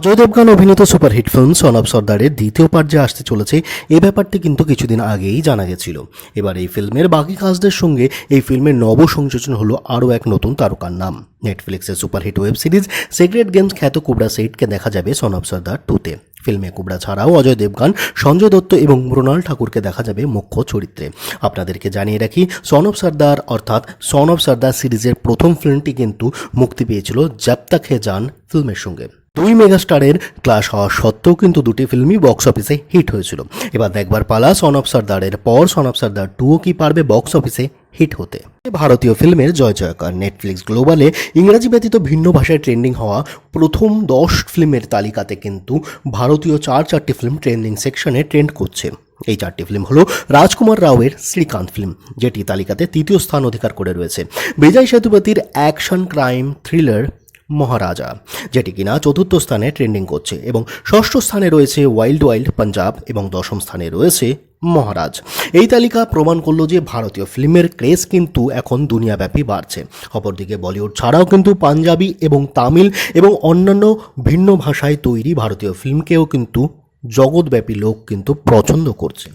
অজয় দেবগান অভিনীত superhit film son of সর্দারের দ্বিতীয় পার্ট যে আসতে চলেছে, এ ব্যাপারটি কিন্তু কিছুদিন আগেই জানা গেছিল। এবার এই ফিল্মের বাকি কাজদের সঙ্গে এই ফিল্মের নব সংযোজন হলো আরও এক নতুন তারকার নাম। নেটফ্লিক্সের superhit web series Secret Games খ্যাত কুবরা সেইটকে দেখা যাবে সন অফ সর্দার টুতে ফিল্মে কুবরা ছাড়াও অজয় দেবগান, সঞ্জয় দত্ত এবং মৃণাল ঠাকুরকে দেখা যাবে মুখ্য চরিত্রে। আপনাদেরকে জানিয়ে রাখি, সন অফ সর্দার অর্থাৎ সন অফ সর্দার সিরিজের প্রথম ফিল্মটি কিন্তু মুক্তি পেয়েছিল জব তক হে জান ফিল্মের সঙ্গে। দুই মেগাস্টারের ক্লাস হওয়া সত্ত্বেও কিন্তু দুটি ফিল্মই বক্স অফিসে হিট হয়েছিল। এবার দেখবার পালা সন অফ সর্দারের পর সন অফ সর্দার টুও কি পারবে বক্স অফিসে হিট হতে? ভারতীয় ফিল্মের জয় জয়কার। নেটফ্লিক্স গ্লোবালে ইংরাজি ব্যতীত ভিন্ন ভাষায় ট্রেন্ডিং হওয়া প্রথম দশ ফিল্মের তালিকাতে কিন্তু ভারতীয় চার চারটি ফিল্ম ট্রেন্ডিং সেকশনে ট্রেন্ড করছে। এই চারটি ফিল্ম হলো রাজকুমার রাওয়ের শ্রীকান্ত ফিল্ম যেটি তালিকাতে তৃতীয় স্থান অধিকার করে রয়েছে। বিজয় সেতুপতির অ্যাকশন ক্রাইম থ্রিলার মহারাজা, যেটি কিনা চতুর্থ স্থানে ট্রেন্ডিং করছে এবং ষষ্ঠ স্থানে রয়েছে ওয়াইল্ড ওয়াইল্ড পাঞ্জাব এবং দশম স্থানে রয়েছে মহারাজ। এই তালিকা প্রমাণ করল যে ভারতীয় ফিল্মের ক্রেজ কিন্তু এখন দুনিয়াব্যাপী বাড়ছে। অপরদিকে বলিউড ছাড়াও কিন্তু পাঞ্জাবি এবং তামিল এবং অন্যান্য ভিন্ন ভাষায় তৈরি ভারতীয় ফিল্মকেও কিন্তু জগৎব্যাপী লোক কিন্তু পছন্দ করছে।